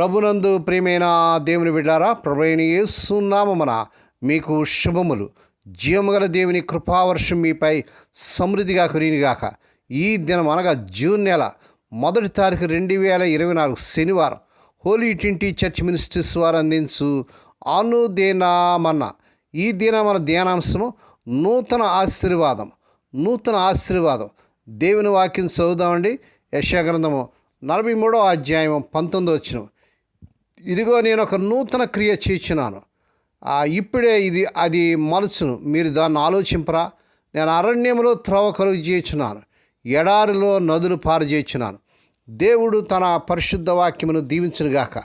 ప్రభునందు ప్రియమైన దేవుని బిడ్డారా ప్రభుని ఏసునామన మీకు శుభములు. జీవముగల దేవుని కృపావర్షం మీపై సమృద్ధిగా కురినిగాక ఈ దినం అనగా జూన్ నెల మొదటి తారీఖు రెండు వేల ఇరవై నాలుగు శనివారం హోలీ ట్వంటీ చర్చ్ మినిస్ట్రీస్ వారు అందించు అనుదేనామన్న. ఈ దిన మన ధ్యానాంశము నూతన ఆశీర్వాదం నూతన ఆశీర్వాదం. దేవుని వాక్యం చదువుదామండి. యశాగ్రంథము నలభై మూడో అధ్యాయం పంతొమ్మిదో వచ్చిన ఇదిగో నేను ఒక నూతన క్రియ చేర్చున్నాను ఇప్పుడే ఇది అది మలుచును. మీరు దాన్ని ఆలోచింపరా. నేను అరణ్యంలో త్రవ కలుగు చేర్చున్నాను ఎడారిలో నదులు పారు చేర్చున్నాను దేవుడు తన పరిశుద్ధ వాక్యమును దీవించనుగాక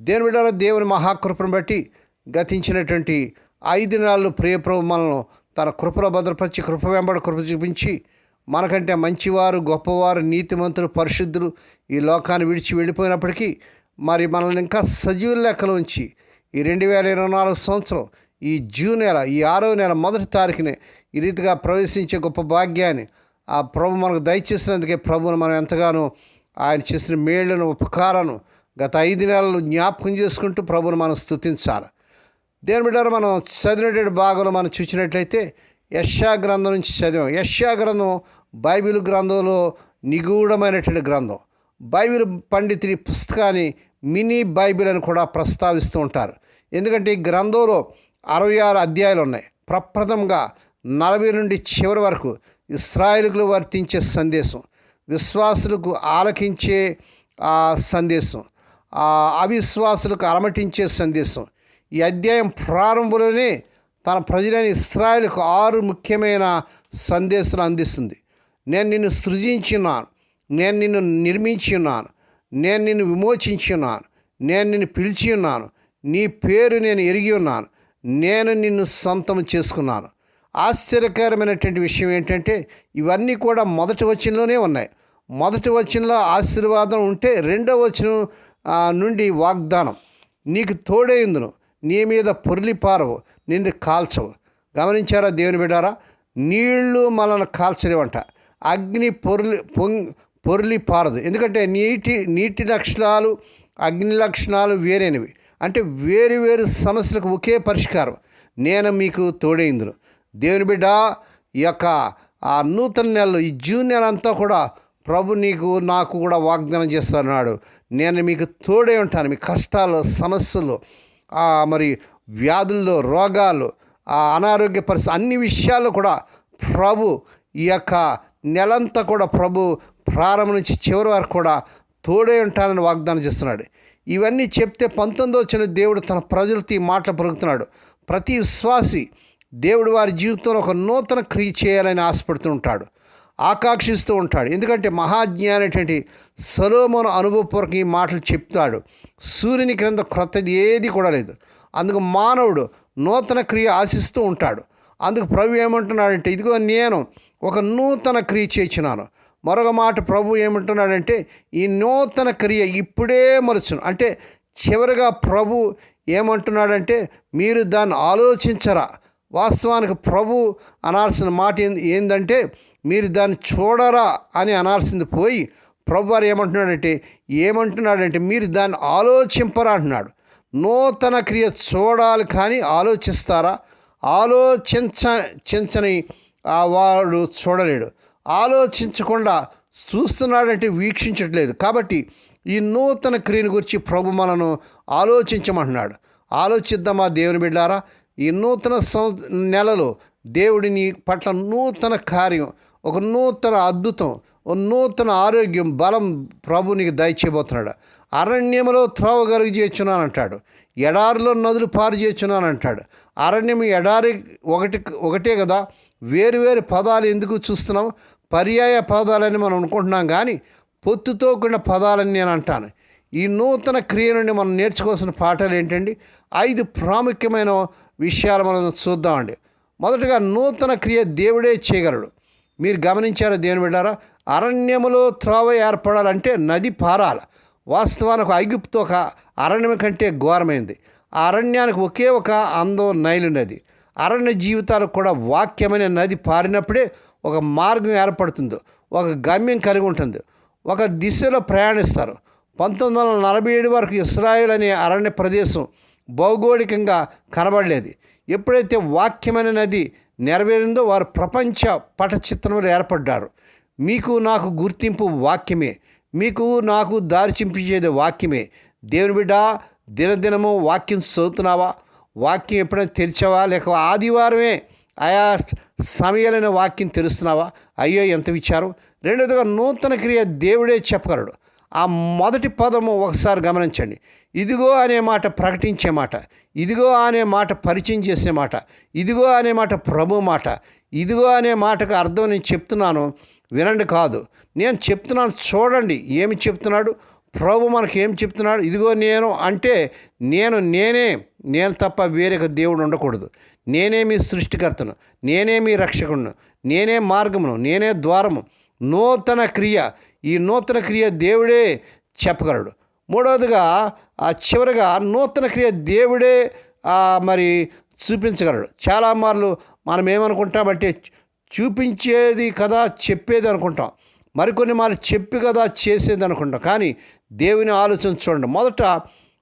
దేని విడాల దేవుని మహాకృపను బట్టి గతించినటువంటి ఐదు నెలలు ప్రియప్రభు మనల్ని తన కృపలో భద్రపరిచి కృప వెంబడి కృప చూపించి మనకంటే మంచివారు గొప్పవారు నీతిమంతులు పరిశుద్ధులు ఈ లోకాన్ని విడిచి వెళ్ళిపోయినప్పటికీ మరి మనల్ని ఇంకా సజీవ లెక్కలోంచి ఈ రెండు వేల ఇరవై నాలుగు సంవత్సరం ఈ జూన్ నెల ఈ ఆరో నెల మొదటి తారీఖునే ఈ రీతిగా ప్రవేశించే గొప్ప భాగ్యాన్ని ఆ ప్రభు మనకు దయచేసినందుకే ప్రభువును మనం ఎంతగానో ఆయన చేసిన మేళ్ళను ఉపకారాలను గత ఐదు నెలలు జ్ఞాపకం చేసుకుంటూ ప్రభుని మనం స్తుతించాలి. దేని బిడ్డారు మనం చదివినటువంటి భాగంలో మనం చూసినట్లయితే యశా గ్రంథం నుంచి చదివాం. యశా గ్రంథం బైబిల్ గ్రంథంలో నిగూఢమైనటువంటి గ్రంథం. బైబిల్ పండితుడి పుస్తకాన్ని మినీ బైబిల్ అని కూడా ప్రస్తావిస్తూ ఉంటారు. ఎందుకంటే ఈ గ్రంథంలో అరవై ఆరు అధ్యాయాలు ఉన్నాయి. ప్రప్రథమంగా నలభై నుండి చివరి వరకు ఇస్రాయిలకు వర్తించే సందేశం విశ్వాసులకు ఆలకించే సందేశం అవిశ్వాసులకు అలమటించే సందేశం. ఈ అధ్యాయం ప్రారంభంలోనే తన ప్రజలైన ఇస్రాయల్కు ఆరు ముఖ్యమైన సందేశాలు అందిస్తుంది. నేను నిన్ను సృజించున్నాను నేను నిన్ను నిర్మించి ఉన్నాను నేను నిన్ను విమోచించి ఉన్నాను నేను నిన్ను పిలిచి ఉన్నాను నీ పేరు నేను ఎరిగి ఉన్నాను. నేను నిన్ను సొంతం చేసుకున్నాను. ఆశ్చర్యకరమైనటువంటి విషయం ఏంటంటే ఇవన్నీ కూడా మొదటి వచనంలోనే ఉన్నాయి. మొదటి వచనంలో ఆశీర్వాదం ఉంటే రెండో వచనం నుండి వాగ్దానం. నీకు తోడైందును నీ మీద పొరలిపారవు నిన్ను కాల్చవు. గమనించారా దేవుని బిడారా నీళ్ళు మనల్ని కాల్చలేవంట. అగ్ని పొర్లి పొంగ్ పొర్లి పారదు. ఎందుకంటే నీటి నీటి లక్షణాలు అగ్ని లక్షణాలు వేరేనివి. అంటే వేరు వేరు సమస్యలకు ఒకే పరిష్కారం. నేను మీకు తోడైందును దేవుని బిడ్డ ఈ యొక్క ఆ నూతన నెలలు ఈ జూన్ నెల అంతా కూడా ప్రభు నీకు నాకు కూడా వాగ్దానం చేస్తున్నాడు. నేను మీకు తోడే ఉంటాను. మీ కష్టాలు సమస్యలు మరి వ్యాధుల్లో రోగాలు ఆ అనారోగ్య పరిస్థితి అన్ని విషయాల్లో కూడా ప్రభు ఈ యొక్క నెలంతా కూడా ప్రభు ప్రారంభం నుంచి చివరి వరకు కూడా తోడే ఉంటానని వాగ్దానం చేస్తున్నాడు. ఇవన్నీ చెప్తే పంతొమ్మిదో వచ్చిన దేవుడు తన ప్రజలతో ఈ మాటలు పలుకుతున్నాడు. ప్రతి విశ్వాసి దేవుడు వారి జీవితంలో ఒక నూతన క్రియ చేయాలని ఆశపడుతూ ఉంటాడు. ఆకాంక్షిస్తూ ఉంటాడు. ఎందుకంటే మహాజ్ఞానటువంటి సలోమోను అనుభవపూర్వక ఈ మాటలు చెప్తాడు సూర్యుని క్రింద క్రొత్తది ఏది కూడా లేదు. అందుకు మానవుడు నూతన క్రియ ఆశిస్తూ ఉంటాడు. అందుకు ప్రభు ఏమంటున్నాడంటే ఇదిగో నేను ఒక నూతన క్రియ చేసినాను మరొక మాట ప్రభు ఏమంటున్నాడంటే ఈ నూతన క్రియ ఇప్పుడే మరుచును. అంటే చివరిగా ప్రభు ఏమంటున్నాడంటే మీరు దాన్ని ఆలోచించరా. వాస్తవానికి ప్రభు అనాల్సిన మాట ఏంది ఏందంటే మీరు దాన్ని చూడరా అని అనాల్సింది పోయి ప్రభు వారు ఏమంటున్నాడంటే ఏమంటున్నాడంటే మీరు దాన్ని ఆలోచింపరా అంటున్నాడు. నూతన క్రియ చూడాలి కానీ ఆలోచిస్తారా? ఆలోచించ చించని ఆ వాడు చూడలేడు. ఆలోచించకుండా చూస్తున్నాడంటే వీక్షించట్లేదు. కాబట్టి ఈ నూతన క్రియను గురించి ప్రభు మనను ఆలోచించమంటున్నాడు. ఆలోచిద్దామా దేవుని బిడ్డారా? ఈ నూతన సం నెలలో దేవుడిని పట్ల నూతన కార్యం ఒక నూతన అద్భుతం ఒక నూతన ఆరోగ్యం బలం ప్రభునికి దయచేయబోతున్నాడు. అరణ్యములో త్రోవ కలుగు అంటాడు ఎడారిలో నదులు పారు చేస్తున్నానంటాడు అరణ్యం ఎడారి ఒకటి ఒకటే కదా. వేరు వేరు పదాలు ఎందుకు చూస్తున్నాం? పర్యాయ పదాలని మనం అనుకుంటున్నాం కానీ పొత్తుతో కూడిన పదాలని నేను అంటాను. ఈ నూతన క్రియ నుండి మనం నేర్చుకోవాల్సిన పాఠాలు ఏంటండి? ఐదు ప్రాముఖ్యమైన విషయాలు మనం చూద్దామండి. మొదటగా నూతన క్రియ దేవుడే చేయగలడు. మీరు గమనించారు దేవుని వెళ్ళారా అరణ్యములో త్రోవ ఏర్పడాలంటే నది పారాలి. వాస్తవానికి ఐగుప్తు ఒక అరణ్యం కంటే ఘోరమైంది. ఆ అరణ్యానికి ఒకే ఒక అందం నైలు నది. అరణ్య జీవితాలకు కూడా వాక్యమైన నది పారినప్పుడే ఒక మార్గం ఏర్పడుతుంది. ఒక గమ్యం కలిగి ఉంటుంది. ఒక దిశలో ప్రయాణిస్తారు. పంతొమ్మిది వందల నలభై ఏడు వరకు ఇస్రాయేల్ అనే అరణ్య ప్రదేశం భౌగోళికంగా కనబడలేదు. ఎప్పుడైతే వాక్యమైన నది నెరవేరిందో వారు ప్రపంచ పటచిత్రంలో ఏర్పడ్డారు. మీకు నాకు గుర్తింపు వాక్యమే. మీకు నాకు దారి చింపించేది వాక్యమే. దేవుని బిడ్డ దినదినము వాక్యం చదువుతున్నావా? వాక్యం ఎప్పుడైనా తెరిచావా? లేక ఆదివారమే ఆయా సమయాలైన వాక్యం తెలుస్తున్నావా అయ్యో ఎంత విచారం. రెండోదిగా నూతన క్రియ దేవుడే చెప్పగలడు. ఆ మొదటి పదము ఒకసారి గమనించండి. ఇదిగో అనే మాట ప్రకటించే మాట. ఇదిగో అనే మాట పరిచయం చేసే మాట. ఇదిగో అనే మాట ప్రభు మాట. ఇదిగో అనే మాటకు అర్థం నేను చెప్తున్నాను. వినండి కాదు. నేను చెప్తున్నాను చూడండి. ఏమి చెప్తున్నాడు? ప్రభు మనకి ఏం చెప్తున్నాడు? ఇదిగో నేను అంటే నేను నేనే నేను తప్ప వేరొక దేవుడు ఉండకూడదు. నేనే మీ సృష్టికర్తను నేనే మీ రక్షకుడును నేనే మార్గమును నేనే ద్వారము. నూతన క్రియ ఈ నూతన క్రియ దేవుడే చెప్పగలడు. మూడవదిగా ఆ చివరిగా నూతన క్రియ దేవుడే మరి చూపించగలడు. చాలా మార్లు మనం ఏమనుకుంటామంటే చూపించేది కదా చెప్పేది అనుకుంటాం. మరికొన్ని మార్లు చెప్పి కదా చేసేది అనుకుంటాం. కానీ దేవుని ఆలోచన చూడండి. మొదట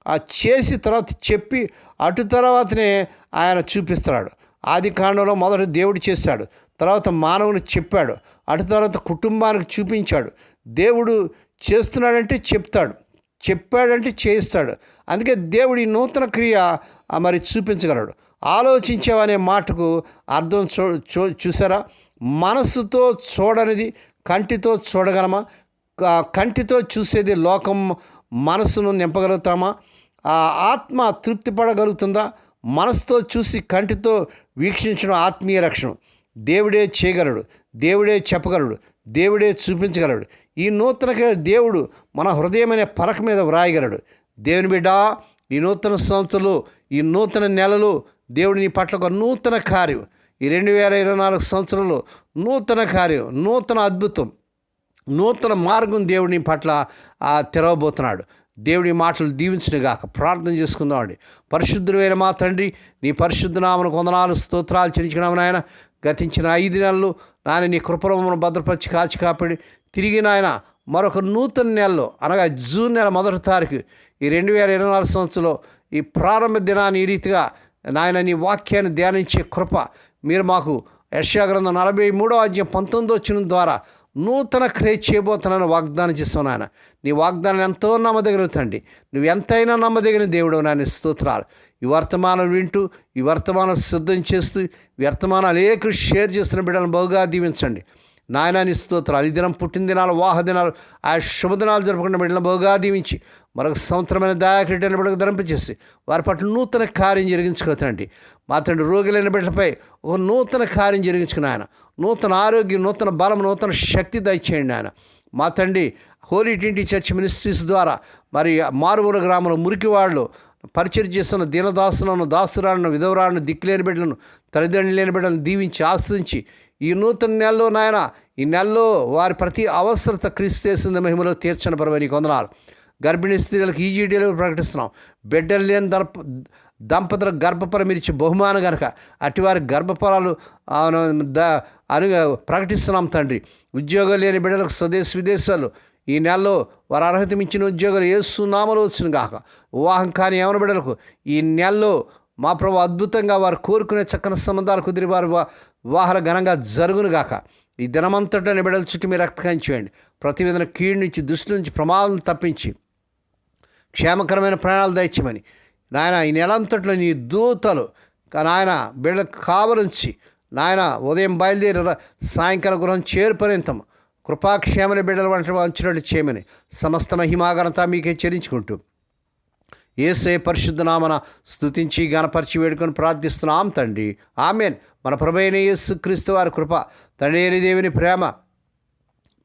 ఆ చేసి తర్వాత చెప్పి అటు తర్వాతనే ఆయన చూపిస్తున్నాడు ఆది కాండంలో మొదట దేవుడు చేశాడు తర్వాత మానవుని చెప్పాడు. అటు తర్వాత కుటుంబానికి చూపించాడు. దేవుడు చేస్తున్నాడంటే చెప్తాడు. చెప్పాడంటే చేయిస్తాడు. అందుకే దేవుడి నూతన క్రియ మరి చూపించగలడు. ఆలోచించావనే మాటకు అర్థం చూ చూ చూసారా? మనస్సుతో చూడనిది కంటితో చూడగలమా? కంటితో చూసేది లోకం మనసును నింపగలుగుతామా? ఆ ఆత్మ తృప్తి పడగలుగుతుందా? మనసుతో చూసి కంటితో వీక్షించడం ఆత్మీయ లక్షణం. దేవుడే చేయగలడు దేవుడే చెప్పగలడు దేవుడే చూపించగలడు. ఈ నూతన దేవుడు మన హృదయమైన పలక మీద వ్రాయగలడు. దేవుని బిడ్డ ఈ నూతన సంవత్సరాలు ఈ నూతన నెలలు దేవుడిని పట్ల ఒక నూతన కార్యం ఈ రెండు వేల ఇరవై నాలుగు సంవత్సరంలో నూతన కార్యం నూతన అద్భుతం నూతన మార్గం దేవుని పట్ల తెరవబోతున్నాడు. దేవుడి మాటలు దీవించును గాక. ప్రార్థన చేసుకుందామండి పరిశుద్ధుడైన మా తండ్రి నీ పరిశుద్ధ నామను కొందనాలు స్తోత్రాలు చెల్లించినాము నాయన. గతించిన ఐదు నెలలు నాయన నీ కృపరమను భద్రపరిచి కాచి కాపాడి. తిరిగి నాయన మరొక నూతన నెలలో అనగా జూన్ నెల మొదటి తారీఖు ఈ రెండు వేల ఇరవై నాలుగు సంవత్సరంలో ఈ ప్రారంభ దినాన్ని ఈ రీతిగా నాయన నీ వాక్యాన్ని ధ్యానించే కృప మీరు మాకు యశాగ్రంథం నలభై మూడో అధ్యాయం పంతొమ్మిదో వచ్చిన ద్వారా నూతన క్రియ చేయబోతున్నాను వాగ్దానం చేస్తావు నాయన. నీ వాగ్దానం ఎంతో నమ్మదగినతండి నువ్వు ఎంతైనా నమ్మదగిన దేవుడు నాయన స్తోత్రాలు. ఈ వర్తమానం వింటూ ఈ వర్తమానం సిద్ధం చేస్తూ వర్తమానాలు ఏ కృషి షేర్ చేస్తున్న బిడ్డలను బహుగా దీవించండి. నాయనాని స్తోత్రాలు. ఈ దినం పుట్టినదినాలు వాహదినాలు ఆ శుభదినాలు జరుపుకున్న బిడ్డలను బహుగా దీవించి మరొక సంవత్సరమైన దయాక్రీటైన బిడ్డకు ధరింపచేసి వారి పట్ల నూతన కార్యం జరిగించుకోతండి మా రోగులైన బిడ్డలపై ఒక నూతన కార్యం జరిగించుకుని ఆయన. నూతన ఆరోగ్యం నూతన బలం నూతన శక్తి దయచేయండి ఆయన. మా తండ్రి హోలీ ట్వంటీ చర్చ్ మినిస్ట్రీస్ ద్వారా మరి మారుమూల గ్రామంలో మురికివాళ్ళు పరిచయం చేస్తున్న దీనదాసులను దాసురాలను విధవరాలను దిక్కులేని బిడ్డలను తల్లిదండ్రులు లేని బిడ్డలను దీవించి ఆస్వాదించి ఈ నూతన నెలలో నాయన ఈ నెలలో వారి ప్రతి అవసరత క్రీస్తేసింది మహిమలో తీర్చని పరమని కొందనాలు గర్భిణీ స్త్రీలకు ఈజీ డెలివరీ ప్రకటిస్తున్నాం. బిడ్డలు లేని దర్ప దంపతుల గర్భఫలం ఇచ్చే బహుమానం కనుక అటువారి గర్భఫలాలు అను ప్రకటిస్తున్నాం తండ్రి. ఉద్యోగాలు లేని బిడ్డలకు స్వదేశ విదేశాలు ఈ నెలలో వారు అర్హత మించిన ఉద్యోగాలు ఏసునామలు వచ్చిన గాక. వివాహం కాని ఏమన బిడ్డలకు ఈ నెలలో మా ప్రభు అద్భుతంగా వారు కోరుకునే చక్కని సంబంధాలు కుదిరి వారు వా- వివాహాలు ఘనంగా జరుగును గాక. ఈ దినమంతటా బిడ్డల చుట్టూ మీరు రక్తకాయం చేయండి ప్రతి విధంగా కీడు నుంచి దృష్టి నుంచి ప్రమాదం తప్పించి క్షేమకరమైన ప్రాణాలు దయచేయమని నాయన ఈ నెలంతట్లో నీ దూతలు నాయన బిడ్డలకు కావలించి నాయన ఉదయం బయలుదేరి సాయంకాల సాయంకాలం గృహం చేరుపర్యంతం కృపాక్షేమని బిడ్డలు వంటి వంచినట్టు చేయమని సమస్త మహిమాగనత మీకే చెల్లించుకుంటూ ఏసే పరిశుద్ధనామన స్థుతించి స్తుతించి గణపరిచి వేడుకొని ప్రార్థిస్తున్నాం తండ్రి. ఆమెన్. మన ప్రభైన యేసు క్రీస్తు వారి కృప తండ్రి దేవుని ప్రేమ